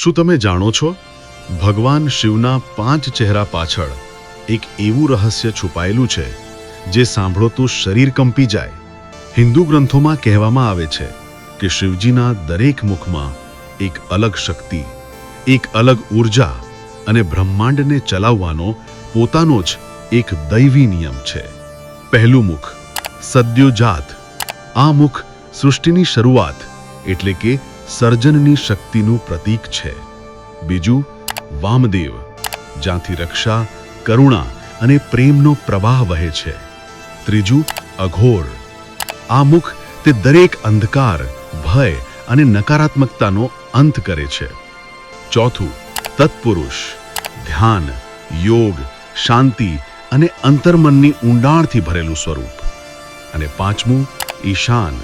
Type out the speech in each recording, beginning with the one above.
શું તમે જાણો છો? ભગવાન શિવના પાંચ ચહેરા પાછળ એક એવું રહસ્ય છુપાયેલું છે, જે સાંભળો તો શરીર કંપી જાય. હિન્દુ ગ્રંથોમાં કહેવામાં આવે છે કે શિવજીના દરેક મુખમાં એક અલગ શક્તિ, એક અલગ ઊર્જા અને બ્રહ્માંડને ચલાવવાનો પોતાનો જ એક દૈવી નિયમ છે. પહેલું મુખ, સદ્યોજાત. આ મુખ સૃષ્ટિની શરૂઆત એટલે કે સર્જનની શક્તિનું પ્રતીક છે. બીજું, વામદેવ, જ્યાંથી રક્ષા, કરુણા અને પ્રેમનો પ્રવાહ વહે છે. ત્રીજું, અઘોર. આ મુખ તે દરેક અંધકાર, ભય અને નકારાત્મકતાનો અંત કરે છે. ચોથું, તત્પુરુષ. ધ્યાન, યોગ, શાંતિ અને અંતર્મનની ઊંડાણથી ભરેલું સ્વરૂપ. અને પાંચમું, ઈશાન,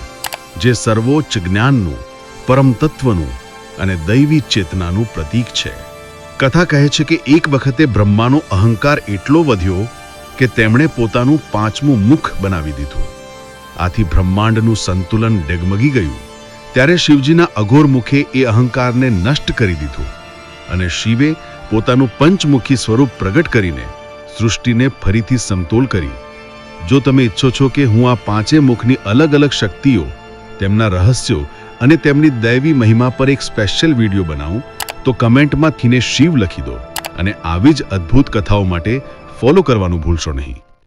જે સર્વોચ્ચ જ્ઞાનનું પરમ તત્વનું અને દૈવી ચેતનાનું પ્રતીક છે. કથા કહે છે કે એક વખતે બ્રહ્માનો અહંકાર એટલો વધ્યો કે તેમણે પોતાનું પાંચમું મુખ બનાવી દીધું. આથી બ્રહ્માંડનું સંતુલન ડગમગી ગયું. ત્યારે શિવજીના અઘોર મુખે એ અહંકારને નષ્ટ કરી દીધું અને શિવે પોતાનું પંચમુખી સ્વરૂપ પ્રગટ કરીને સૃષ્ટિને ફરીથી સમતોલ કરી. જો તમે ઈચ્છો છો કે હું આ પાંચે મુખની અલગ અલગ શક્તિઓ, તેમના રહસ્યો અને તેમની દૈવી મહિમા પર એક સ્પેશિયલ વીડિયો બનાવું, તો કમેન્ટમાં થીને શિવ લખી દો અને આવી જ અદ્ભુત કથાઓ માટે ફોલો કરવાનું ભૂલશો નહીં.